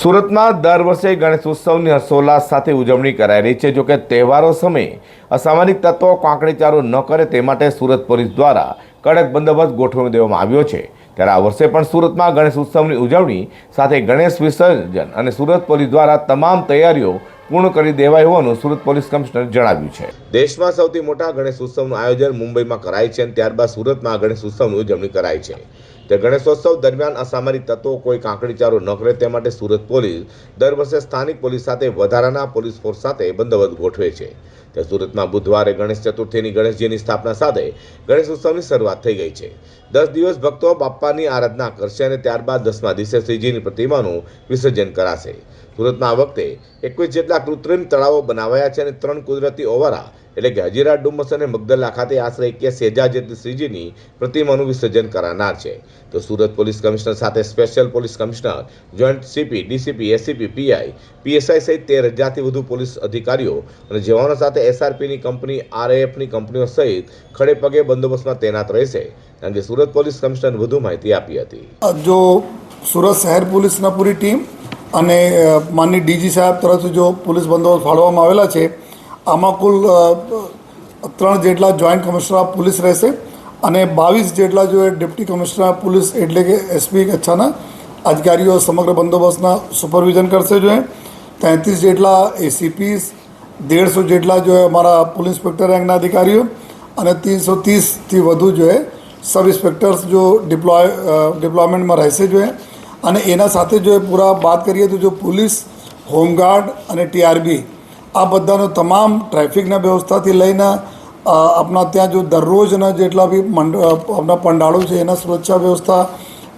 સુરતમાં દર વર્ષે ગણેશ ઉત્સવની હર્ષોલ્લાસ સાથે ઉજવણી કરાઈ રહી છે. જોકે તહેવારો સમયે અસામાજિક તત્વો કાંકરીચારો ન કરે તે માટે સુરત પોલીસ દ્વારા કડક બંદોબસ્ત ગોઠવી દેવામાં આવ્યો છે. ત્યારે આ વર્ષે પણ સુરતમાં ગણેશ ઉત્સવની ઉજવણી સાથે ગણેશ વિસર્જન અને સુરત પોલીસ દ્વારા તમામ તૈયારીઓ પૂર્ણ કરી દેવાય હોવાનું સુરત પોલીસ કમિશનર જણાવ્યું છે. દેશમાં સૌથી મોટા ગણેશ ઉત્સવનું આયોજન મુંબઈમાં કરાય છે અને ત્યારબાદ સુરતમાં ગણેશ ઉત્સવની ઉજવણી કરાય છે. તે ગણેશોત્સવ દરમિયાન અસામરિક તત્વો કોઈ કાંકડીચારો ન કરે તે માટે સુરત પોલીસ દર વર્ષે સ્થાનિક પોલીસ સાથે વધારાના પોલીસ ફોર્સ સાથે બંદોબસ્ત ગોઠવે છે. તે સુરતમાં બુધવારે ગણેશ ચતુર્થીની ગણેશજીની સ્થાપના સાથે ગણેશ ઉત્સવની શરૂઆત થઈ ગઈ છે. દસ દિવસ ભક્તો બાપ્પાની આરાધના કરશે અને ત્યારબાદ દસમા દિવસે શ્રીજીની પ્રતિમાનું વિસર્જન કરાશે. સુરતમાં આ વખતે એકવીસ જેટલા કૃત્રિમ તળાવો બનાવાયા છે અને ત્રણ કુદરતી ઓવારા, એટલે કે હજીરા ડુમસ અને મગદલ્લા ખાતે આશરે એક્યાસી હજાર જેટલી શ્રીજીની પ્રતિમાનું વિસર્જન કરાનાર છે. તો સુરત પોલીસ કમિશનર સાથે special police commissioner, joint CP, DCP ACP PI, PSI સહિત તેર હજારથી વધુ પોલીસ અધિકારીઓ અને જવાનો સાથે એસઆરપીની કંપની આરએએફની કંપનીઓ સહિત ખડે પગે બંદોબસ્તમાં તૈનાત રહેશે કે સુરત પોલીસ કમિશનર વધુ માહિતી આપી હતી. જો સુરત શહેર પોલીસના પૂરી ટીમ અને માનની ડીજી સાહેબ તરફથી જો પોલીસ બંદોબસ્ત ફાળવવામાં આવેલા છે, આમાં કુલ ત્રણ જેટલા જોઈન્ટ કમિશનર પોલીસ રહેશે અને બાવીસ જેટલા જો ડેપ્ટી કમિશનર પોલીસ એટલે કે એસપી કચ્છાના અધિકારીઓ સમગ્ર બંદોબસ્તના સુપરવિઝન કરશે જોઈએ તેત્રીસ જેટલા એસીપીસ દેડસો જેટલા જો અમારા પોલીસ ઇન્સ્પેક્ટર રેન્કના અધિકારીઓ અને ત્રણસો ત્રીસથી વધુ જો સબ ઇન્સ્પેક્ટર્સ જો ડિપ્લોય ડિપ્લોયમેન્ટમાં રહેશે જો અને એના સાથે જો એ પૂરા વાત કરીએ તો જો પોલીસ, હોમગાર્ડ અને ટીઆરબી આ બધાનો તમામ ટ્રાફિકના વ્યવસ્થાથી લઈને આપણા ત્યાં જો દરરોજના જેટલા બી મંડ આપણા પંડાળો છે એના સુરક્ષા વ્યવસ્થા,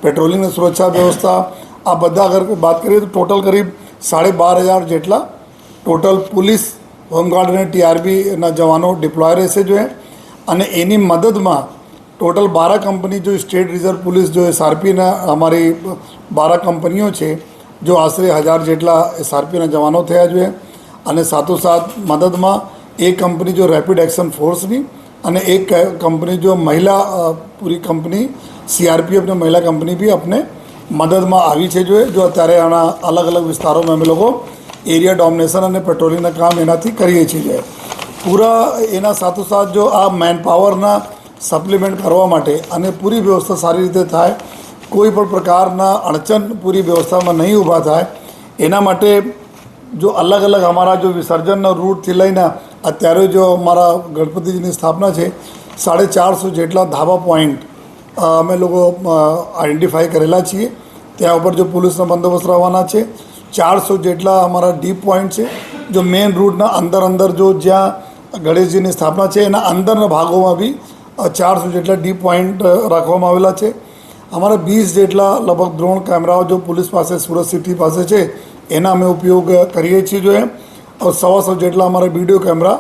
પેટ્રોલિંગની સુરક્ષા વ્યવસ્થા, આ બધા અગર વાત કરીએ તો ટોટલ કરીબ સાડે બાર હજાર જેટલા ટોટલ પોલીસ હોમગાર્ડ અને ટીઆરબીના જવાનો ડિપ્લોય રહેશે જોઈએ. અને એની મદદમાં ટોટલ બારા કંપની જો સ્ટેટ રિઝર્વ પોલીસ જો એસઆરપીના અમારી બારા કંપનીઓ છે, જો આશરે હજાર જેટલા એસઆરપીના જવાનો થયા જોઈએ. અને સાથોસાથ મદદમાં એક કંપની જો રેપિડ એક્શન ફોર્સની અને એક કંપની જો મહિલા પૂરી કંપની સીઆરપીએફની મહિલા કંપની બી આપણે મદદમાં આવી છે જોઈએ. જો અત્યારે આના અલગ અલગ વિસ્તારોમાં અમે લોકો એરિયા ડોમિનેશન અને પેટ્રોલિંગના કામ એનાથી કરીએ છીએ. પૂરા એના સાથોસાથ જો આ મેન પાવરના સપ્લિમેન્ટ કરવા માટે અને પૂરી વ્યવસ્થા સારી રીતે થાય, કોઈ પણ પ્રકારના અડચણ પૂરી વ્યવસ્થામાં નહીં ઊભા થાય, એના માટે જો અલગ અલગ અમારા જો વિસર્જનના રૂટથી લઈને અત્યારે જો અમારા ગણપતિજીની સ્થાપના છે, સાડે ચારસો જેટલા ધાબા પોઈન્ટ અમે લોકો આઈડેન્ટિફાઈ કરેલા છીએ. ત્યાં ઉપર જો પોલીસનો બંદોબસ્ત રહેવાના છે ચારસો જેટલા અમારા ડીપ પોઈન્ટ છે. જો મેઇન રૂટના અંદર અંદર જો જ્યાં ગણેશજીની સ્થાપના છે, એના અંદરના ભાગોમાં બી ચારસો જેટલા ડીપ પોઈન્ટ રાખવામાં આવેલા છે. અમારા બીસ જેટલા લગભગ દ્રોણ કેમેરાઓ જો પોલીસ પાસે, સુરત સિટી પાસે છે, એના અમે ઉપયોગ કરીએ છીએ જો એમ. સવાસો જેટલા અમારા વીડિયો કેમેરા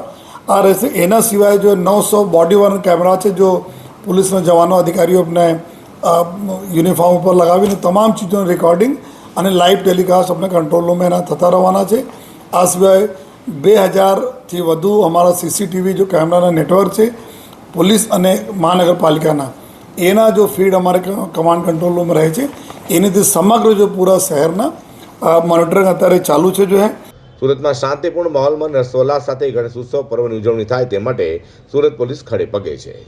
આ રહેશે. એના સિવાય જો નવસો બોડી વર્ન કેમેરા છે, જો પોલીસના જવાનો અધિકારીઓ આપણે યુનિફોર્મ ઉપર લગાવીને તમામ ચીજોનું રેકોર્ડિંગ અને લાઈવ ટેલિકાસ્ટ અમને કંટ્રોલ રૂમ એના થતા રહેવાના છે. આ સિવાય બે હજારથી વધુ અમારા સીસીટીવી જો કેમેરાના નેટવર્ક છે, પોલીસ અને મહાનગરપાલિકાના. એના જો ફીડ અમારે કમાન્ડ કંટ્રોલ રૂમ રહે છે એનીથી સમગ્ર જો પૂરા શહેરના મોનિટરિંગ અત્યારે ચાલુ છે જો હે. સુરતમાં શાંતિપૂર્ણ માહોલમાં રસોલ્લાસ સાથે ગણેશ ઉત્સવ પર્વની ઉજવણી થાય તે માટે સુરત પોલીસ ખડે પગે છે.